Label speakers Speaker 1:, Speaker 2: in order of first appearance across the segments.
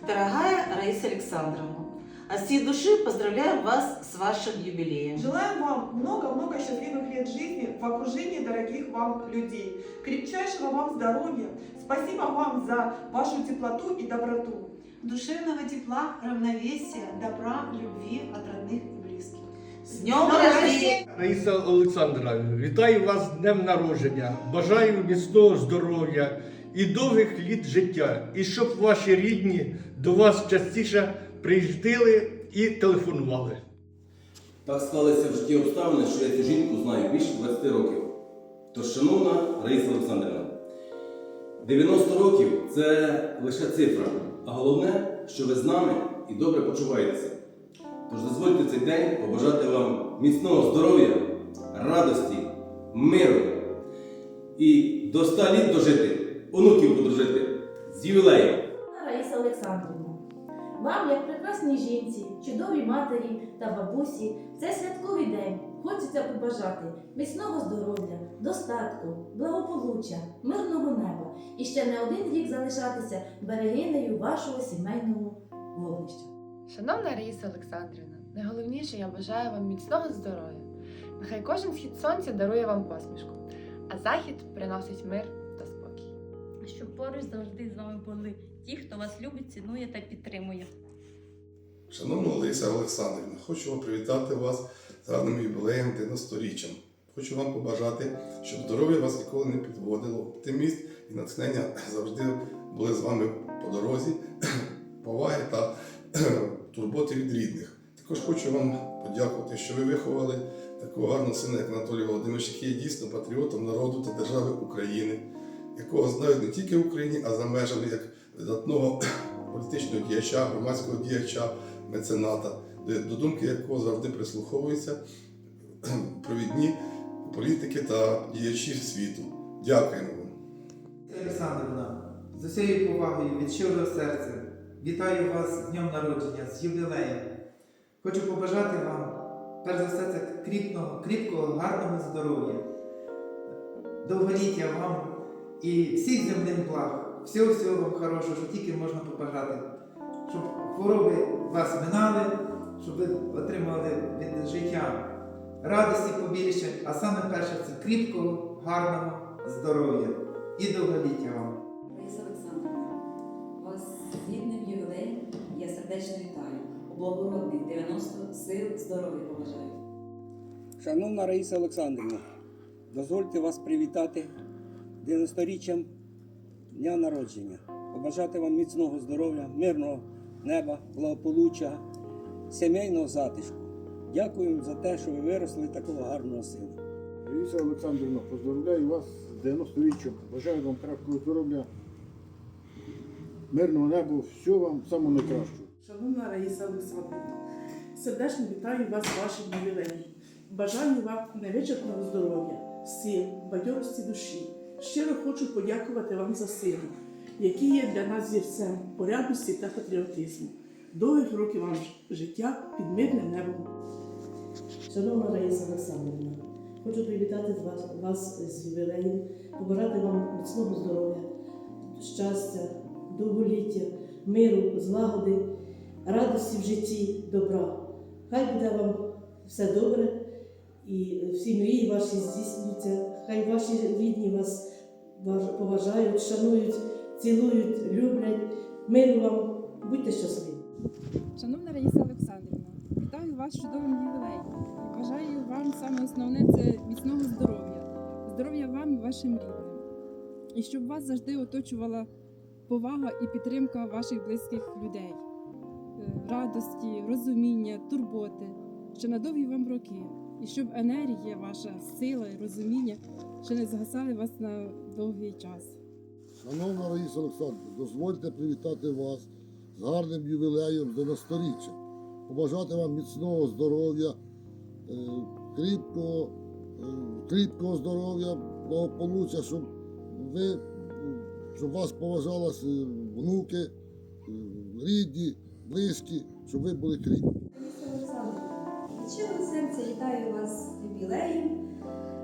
Speaker 1: Дорогая Раиса Александровна, от всей души поздравляю вас с вашим юбилеем.
Speaker 2: Желаем вам много-много счастливых лет жизни в окружении дорогих вам людей. Крепчайшего вам здоровья. Спасибо вам за вашу теплоту и доброту.
Speaker 3: душевного тепла, равновесия, добра, любви от родных и близких.
Speaker 1: С днем рождения!
Speaker 4: Раїса Олександровна, вітаю вас з днем народження. Бажаю міцного здоров'я і довгих літ життя. І щоб ваші рідні до вас частіше приїздили і телефонували.
Speaker 5: Так склалися в житті обставини, що я цю жінку знаю більше 20 років. Тож, шановна Раїса Олександрівна, 90 років це лише цифра, а головне, що ви з нами і добре почуваєтеся. Тож дозвольте цей день побажати вам міцного здоров'я, радості, миру і до 100 літ дожити, онуків подружити з ювілеєм.
Speaker 6: Раїса Олександрівна, вам, як прекрасній жінці, чудовій матері та бабусі, в цей святковий день хочеться побажати міцного здоров'я, достатку, благополуччя, мирного неба і ще не один рік залишатися берегинею вашого сімейного вогнища.
Speaker 7: Шановна Раїса Олександрівна, найголовніше я бажаю вам міцного здоров'я. Нехай кожен схід сонця дарує вам посмішку, а захід приносить мир.
Speaker 8: Щоб поруч завжди з вами були ті, хто вас любить, цінує та підтримує.
Speaker 9: Шановна Лариса Олександрівна, хочу вам привітати вас з гарним юбілеєм 90-річчям. Хочу вам побажати, щоб здоров'я вас ніколи не підводило, оптиміст і натхнення завжди були з вами по дорозі, поваги та турботи від рідних. Також хочу вам подякувати, що ви виховали такого гарного сина, як Анатолій Володимирович, який є дійсно патріотом народу та держави України, якого знають не тільки в Україні, а за межами як видатного політичного діяча, громадського діяча, мецената, до- думки якого завжди прислуховуються провідні політики та діячі світу. Дякуємо вам.
Speaker 10: Олександрівна, з усією повагою від щирого серця вітаю вас з днем народження, з ювілеєм. Хочу побажати вам, перш за все, це кріпного, кріпкого, гарного здоров'я, довголіття вам і всіх земних благ, всього всього вам хорошого, що тільки можна побажати, щоб хвороби вас минали, щоб ви отримали від життя радості побільше, а саме перше це кріпкого, гарного здоров'я і довголіття вам.
Speaker 11: Раїса Олександрівна, вас з ювілеєм я сердечно вітаю. У благородних 90 сил здоров'я побажаю.
Speaker 12: Шановна Раїса Олександрівна, дозвольте вас привітати 90-річчям дня народження, побажати вам міцного здоров'я, мирного неба, благополуччя, сімейного затишку. Дякую за те, що ви виросли такого гарного сина.
Speaker 13: Раїса Олександрівна, поздравляю вас з 90-річчям. Бажаю вам крепкого здоров'я, мирного неба, всього вам самого найкращого.
Speaker 2: Шановна Раїса Олександрівна, сердечно вітаю вас з вашим ювілеєм. Бажаю вам невичерпного здоров'я, сил, бадьорості душі. Щиро хочу подякувати вам за силу, які є для нас зірцем порядності та патріотизму. Довгих років вам життя під мирним небом.
Speaker 6: Шановна Раїса Олександрівна, хочу привітати вас, вас з ювілеєм, побажати вам міцного здоров'я, щастя, довголіття, миру, злагоди, радості в житті, добра. Хай буде вам все добре і всі мрії ваші здійснюються, хай ваші рідні вас поважають, шанують, цілують, люблять. Миру вам, будьте щасливі.
Speaker 7: Шановна Раїса Олександрівна, вітаю вас чудовим ювілеєм. Бажаю вам саме основне це міцного здоров'я, здоров'я вам і вашим рідним. І щоб вас завжди оточувала повага і підтримка ваших близьких людей, Е, радості, розуміння, турботи, ще на довгі вам роки. І щоб енергія ваша, сила і розуміння ще не згасали вас на довгий час.
Speaker 13: Шановна Раїса Олександрівна, дозвольте привітати вас з гарним ювілеєм з 90-річчя. Побажати вам міцного здоров'я, е, кріпкого, е, кріпкого здоров'я, благополуччя, щоб ви, щоб вас поважали е, внуки, рідні, близькі, щоб ви були кріпкі.
Speaker 6: Від щирого серця вітаю вас з юбілеєм.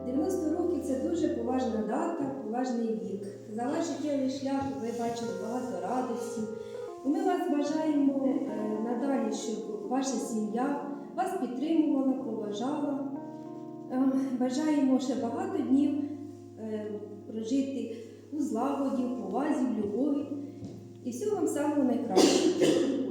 Speaker 6: 90 років це дуже поважна дата, поважний вік. За ваш життєвий шлях ви бачили багато радості. І ми вас бажаємо е, надалі, щоб
Speaker 14: ваша сім'я вас підтримувала, поважала. Е, бажаємо ще багато днів е, прожити у злагоді, в повазі, в любові. І всього вам самого найкращого.